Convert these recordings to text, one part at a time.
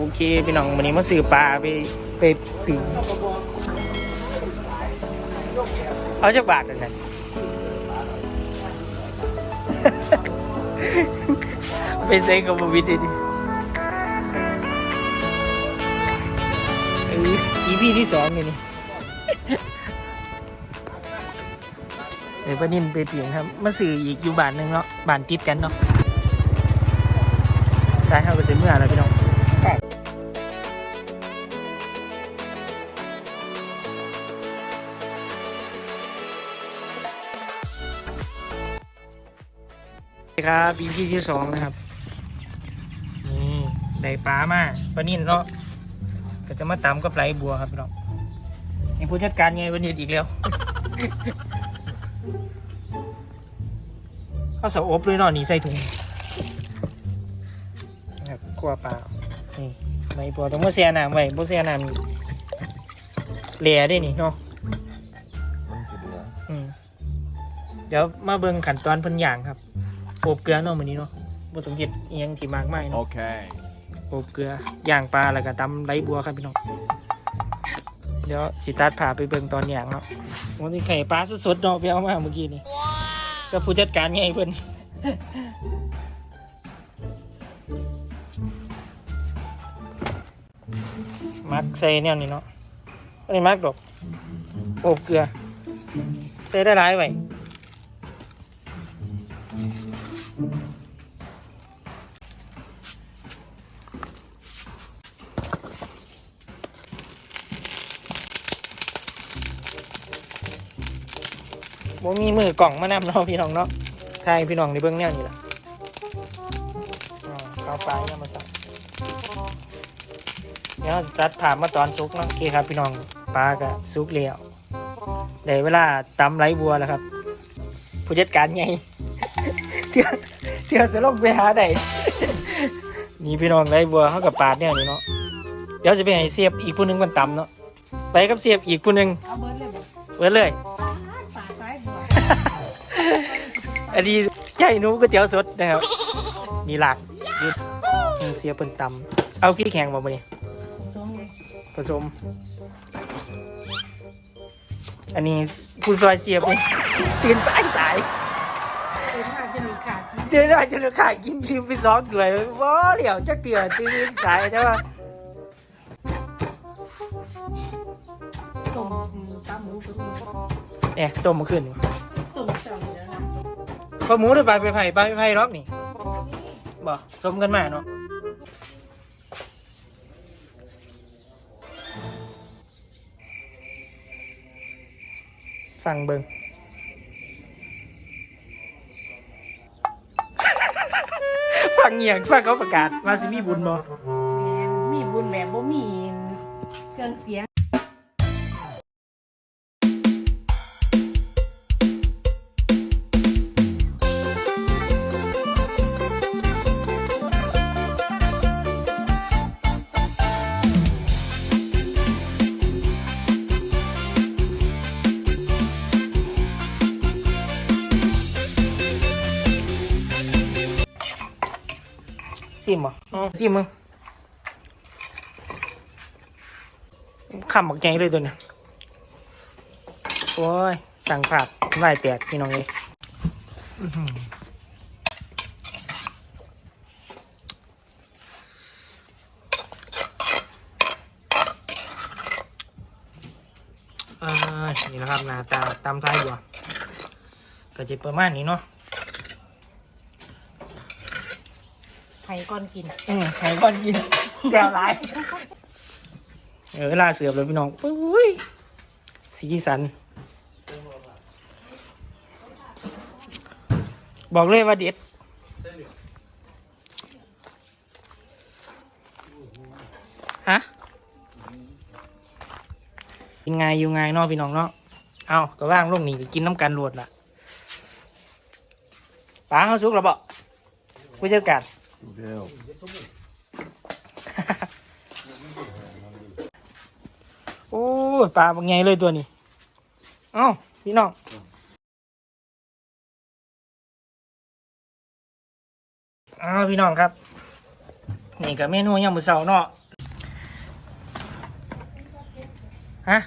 โอเคพี่น้องวันนี้มาซื้อปลาไปไปถึงเอาจากบาทกันนะไปเซ็งกับบวิดดิเออีพีที่สองเลยนี่เดี๋ยวป้านิ่มไปเปลี่ยนครับ มาสื่ออีกอยู่บานหนึ่งเนาะบานติดกันเนาะได้ครับก็เสียเมื่อแล้วพี่น้อง ครับอีพีที่สองนะครับนี่ได้ปลามาป้านิ่มเนาะก็จะมาตำกับไหลบัวครับพี่น้องนี่ผู้จัดการไงวันนี้อีกแล้วข้าวสาอบเลยเนาะนี่ใส่ถุงนะครับกลัวเปล่านี่ไม่พอต้องมาเสียน้ำไว้บ่เสียน้ำนี่เหลียได้นี่เนาะมันจะเหลืออืมเดี๋ยวมาเบิ่งขั้นตอนเพิ่นย่างครับ โอบเกลือเนาะมื้อนี้เนาะบ่ต้องเฮ็ดอีหยังที่มากมายเนาะ Okay. โอบเกลือย่างปลาแล้วก็ตำไรบัวครับพี่น้อง เดี๋ยวสิตัดผ่าไปเบิ่งตอนย่างเนาะวันนี้ไข่ปลาสดๆเนาะไปเอามาเมื่อกี้นี่ก็ผู้จัดการไงเพิ่น มักใส่แนวนี้เนาะอันนี้มักดอกโอบเกลือใส่ได้หลายไว้ บ่มีมือกล่องมานำเนาะพี่น้องเนาะใช่พี่น้องในเบื้องแนวนี้ล่ะอ๋อเข้าไปเนี่ยมาสั่งเดี๋ยวตัดผ่านมาตอนซุกเนาะโอเคครับ พี่น้องปลากับซุกเลี้ยวได้เวลาตำไรบัวแล้วครับ ผู้จัดการไงเที่ยวเที่ยวจะลงไปหาได้นี่พี่น้องไรบัวเขากับปาดเนี่ยนี่เนาะเดี๋ยวจะไปให้เสียบอีกผู้หนึงมันตำเนาะไปกับเสียบอีกผู้หนึงเอาเบิร์ดเลยบอกเปิดเลย อันนี้ใหญ่หนูก๋วยเตี๋ยวสดนะครับนี่หลักยืดเสียบเป็นตำเอาพี่แข็งมาบ่เนี่ยสองเลยผสม อันนี้ผู้ซอยเสียบเนี่ยตื่นสายสายเป็นห้าจะมีขาดกินเดี๋ยวเราจะขาดกินชิมไปสองถ้วยว้าเหลียวจะเกลือตื่นสายแต่ว่าต้มปลาหมูกับหมูเนี่ยต้มมาขึ้นนี่ต้มเจ้าอยู่ แล้วนะปลาหมูหรือปลาไปไผ่ปลาไปไผ่ล็อกนี่บ่สมกันมาเนาะฟังเบิงฟังเงียงฟังเขาประกาศว่าสิมีบุญบ่ แม่มีบุญแบบบ่มีเครื่องเสียง ซิมบ่อ๋อซิมมึงคำบักใจเลยตัวเนี้ยโอ้ย สั่งผักไหวแตกพี่น้องเลยอื้ออนี่นะครับหน้าตาตำไทยอยู่ก็จะประมาณนี้เนาะ ข่ก่อนกินอืมไข่ก้อนกินแก้วร้าย เออเวลาเสือบเลยพี่น้องปุ้ยสีสัน บอกเลยว่าเด็ด ฮะยังไงอยู่ไงเนาะพี่น้องเนาะ เอาก็ว่างลงนี่ก็กินน้ำกันรวดล่ะปลาเขาสุกแล้วบอกผู้จัดการ ดูเร็วโอ้ปลาเป็ไงเลยตัวนี้ เอ้าพี่น้องอ้าวพี่น้องครับ นี่กับเมนูยังมือเสาเนาะฮะ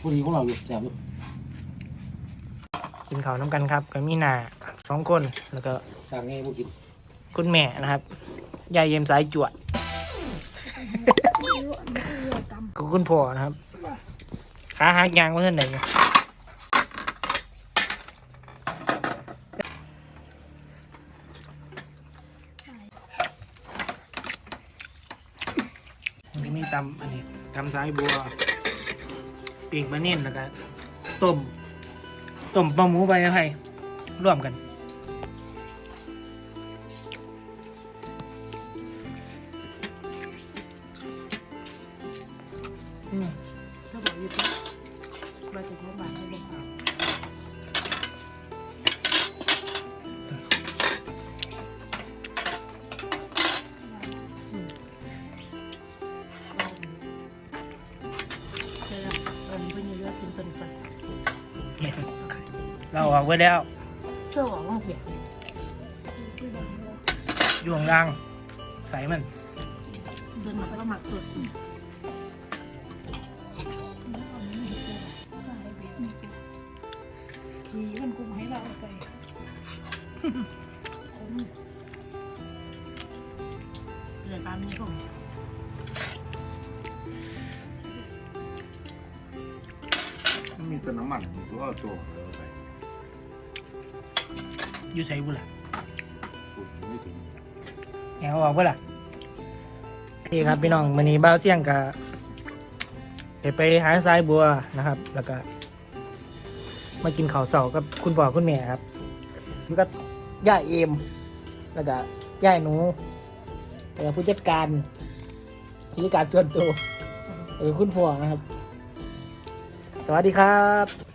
ผู้ดีของเราอยู่แซ่บกินข้าวน้ำกันครับกับมีนา สองคนแล้วก็สั่งไงผู้กินคุณแม่นะครับยายเย็มสายจวดก็คุณพ่อนะครับขาหักยางมาเท่าไหร่เนี่ยอันนี้มีตำอันนี้ตำสายบัวปีกมะเน่นแล้วก็ต้มต้มปลาหมูใบอะไรร่วมกัน อืมถ้าบอกอยู่ที่มาถึงโรงพยาบาลเขาบอกเอาเดี๋ยวเอิญเพิ่งเลือกกินเป็นไปเราออกไว้แล้วเชื่อว่าว่าเปียยู่ข้างล่างใส่มันเดินมาก็ต้องหมักสุด ทีมันกุมให้เราไปเดินตามนี้ผมมันมีแต่น้ำมันตัวเอาตัวเอาไปอยู่ใส่บุหล่ะพูดไม่ถึงแหวออกบุล่ะนี่ครับพี่น้องวันนี้บ้าวเสี่ยงกับไปหาสายบัวนะครับ แล้วก็ มากินข้าวเสากับคุณพ่อคุณแม่ครับแล้วก็ย่าเอม แล้วก็ย่าหนูแล้วก็ผู้จัดการผู้จัดการส่วนตัวเออคุณพ่อนะครับ สวัสดีครับ